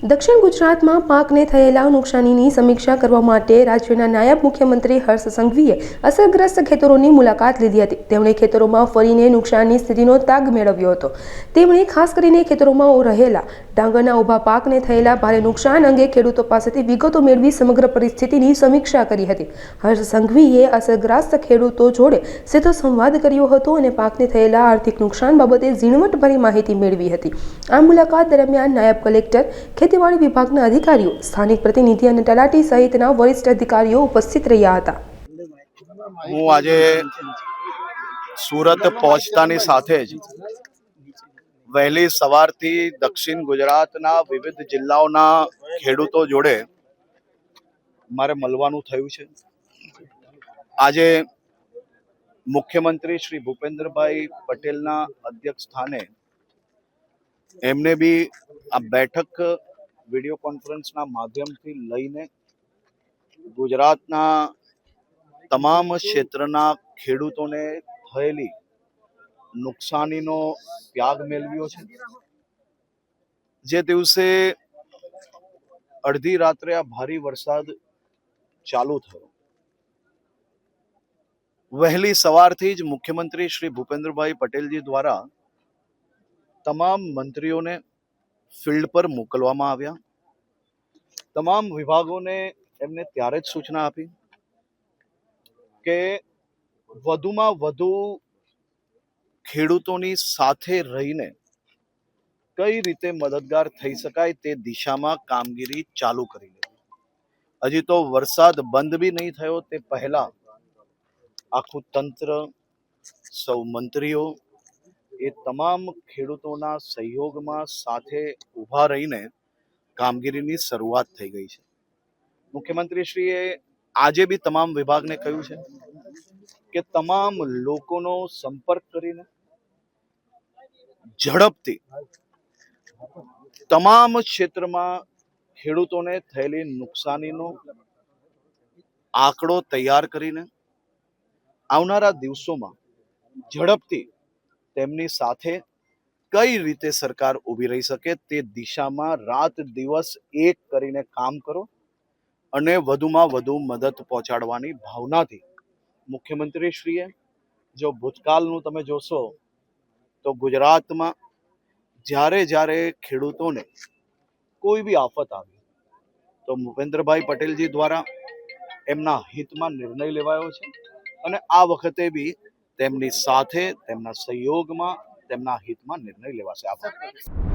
દક્ષિણ ગુજરાતમાં પાકને થયેલા નુકસાનીની સમીક્ષા કરવા માટે રાજ્યના નાયબ મુખ્યમંત્રી હર્ષ સંઘવીએ અસરગ્રસ્ત ખેતરોની મુલાકાત લીધી હતી. તેમણે ખેતરોમાં ફરીને નુકસાનની સ્થિતિનો તાગ મેળવ્યો હતો. તેમણે ખાસ કરીને ખેતરોમાં રહેલા ડાંગરના ઊભા પાકને થયેલા ભારે નુકસાન અંગે ખેડૂતો પાસેથી વિગતો મેળવી સમગ્ર પરિસ્થિતિની સમીક્ષા કરી હતી. હર્ષ સંઘવીએ અસરગ્રસ્ત ખેડૂતો જોડે સીધો સંવાદ કર્યો હતો અને પાકને થયેલા આર્થિક નુકસાન બાબતે ઝીણવટભરી માહિતી મેળવી હતી. આ મુલાકાત દરમિયાન નાયબ કલેક્ટર ખેતીવાડી વિભાગના અધિકારીઓ, સ્થાનિક પ્રતિનિધિ અને તલાટી સહિતના વરિષ્ઠ અધિકારીઓ ઉપસ્થિત રહ્યા હતા. હું આજે સુરત પહોંચતાની સાથે જ વહેલી સવારથી દક્ષિણ ગુજરાતના વિવિધ જિલ્લાઓના ખેડૂતો જોડે મારે મળવાનું થયું છે. આજે મુખ્યમંત્રી શ્રી ભૂપેન્દ્રભાઈ પટેલના અધ્યક્ષ સ્થાને એમને બી આ બેઠક વીડિયો કોન્ફરન્સના માધ્યમથી લઈને ગુજરાતના તમામ ક્ષેત્રના ખેડૂતોને થયેલી નુકસાનીનો ત્યાગ મેળવ્યો છે. જે દિવસે અડધી રાત્રે આ ભારે વરસાદ ચાલુ થયો. વહેલી સવારથી જ મુખ્યમંત્રી શ્રી ભૂપેન્દ્રભાઈ પટેલજી દ્વારા તમામ મંત્રીઓને ફિલ્ડ પર મોકલવામાં આવ્યા. તમામ વિભાગોને એમને ત્યારે જ સૂચના આપી કે વધુમાં વધુ ખેડૂતોની સાથે રહીને કઈ રીતે મદદગાર થઈ શકાય તે દિશામાં કામગીરી ચાલુ કરી લેવી. હજી તો વરસાદ બંધ બી નહીં થયો તે પહેલા આખું તંત્ર, સૌ મંત્રીઓ એ તમામ ખેડૂતોના સહયોગમાં સાથે ઊભા રહીને કામગીરીની શરૂઆત થઈ ગઈ છે. મુખ્યમંત્રીશ્રીએ આજે બી તમામ વિભાગને કહ્યું છે કે તમામ લોકોનો સંપર્ક કરીને ઝડપથી તમામ ક્ષેત્રમાં ખેડૂતોને થયેલી નુકસાનીનો આંકડો તૈયાર કરીને આવનારા દિવસોમાં ઝડપથી તેમની સાથે કઈ રીતે સરકાર ઊભી રહી શકે તે દિશામાં રાત દિવસ એક કરીને કામ કરો અને વધુમાં વધુ મદદ પહોંચાડવાની ભાવનાથી મુખ્યમંત્રીશ્રીએ જો ભૂતકાળનું તમે જોશો તો ગુજરાતમાં જ્યારે જ્યારે ખેડૂતોને કોઈ બી આફત આવી, તો ભૂપેન્દ્રભાઈ પટેલજી દ્વારા એમના હિતમાં નિર્ણય લેવાયો છે અને આ વખતે બી તેમની સાથે તેમના સહયોગમાં તેમના હિતમાં નિર્ણય લેવાશે. આભાર.